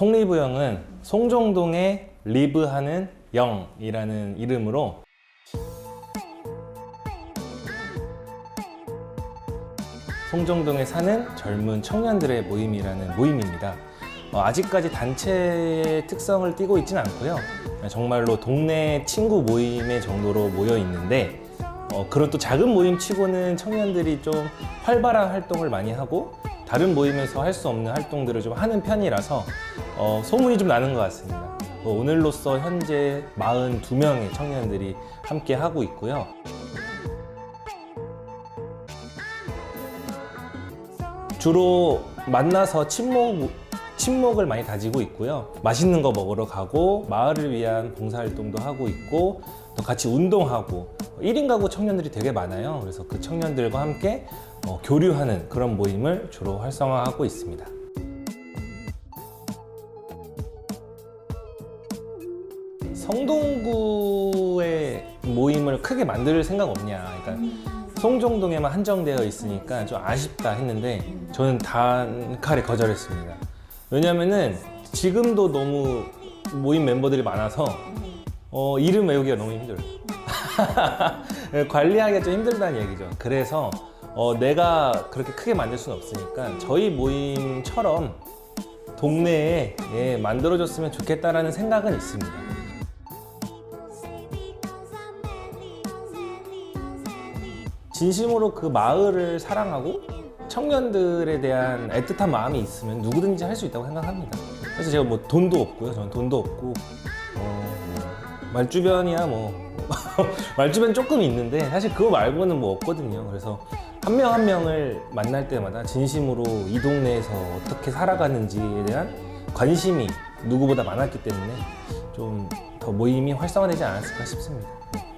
송리부영은 송정동에 리브하는 영이라는 이름으로 송정동에 사는 젊은 청년들의 모임이라는 모임입니다. 어, 아직까지 단체의 특성을 띠고 있지는 않고요. 정말로 동네 친구 모임의 정도로 모여 있는데 어, 그런 또 작은 모임 치고는 청년들이 좀 활발한 활동을 많이 하고 다른 모임에서 할 수 없는 활동들을 좀 하는 편이라서 어, 소문이 좀 나는 것 같습니다. 뭐 오늘로써 현재 42명의 청년들이 함께 하고 있고요. 주로 만나서 친목, 친목을 많이 다지고 있고요. 맛있는 거 먹으러 가고, 마을을 위한 봉사활동도 하고 있고, 또 같이 운동하고, 1인 가구 청년들이 되게 많아요. 그래서 그 청년들과 함께 어, 교류하는 그런 모임을 주로 활성화하고 있습니다. 성동구의 모임을 크게 만들 생각 없냐. 그러니까 송정동에만 한정되어 있으니까 좀 아쉽다 했는데 저는 단칼에 거절했습니다. 왜냐면은 지금도 너무 모임 멤버들이 많아서 어, 이름 외우기가 너무 힘들어요. 관리하기가 좀 힘들다는 얘기죠. 그래서 어, 내가 그렇게 크게 만들 수는 없으니까 저희 모임처럼 동네에 예, 만들어줬으면 좋겠다라는 생각은 있습니다. 진심으로 그 마을을 사랑하고 청년들에 대한 애틋한 마음이 있으면 누구든지 할 수 있다고 생각합니다. 그래서 제가 뭐 돈도 없고요. 저는 돈도 없고 어, 뭐 말주변이야 뭐 말주변 조금 있는데 사실 그거 말고는 뭐 없거든요. 그래서 한명한 명을 만날 때마다 진심으로 이 동네에서 어떻게 살아가는지에 대한 관심이 누구보다 많았기 때문에 좀 더 모임이 활성화되지 않았을까 싶습니다. 네.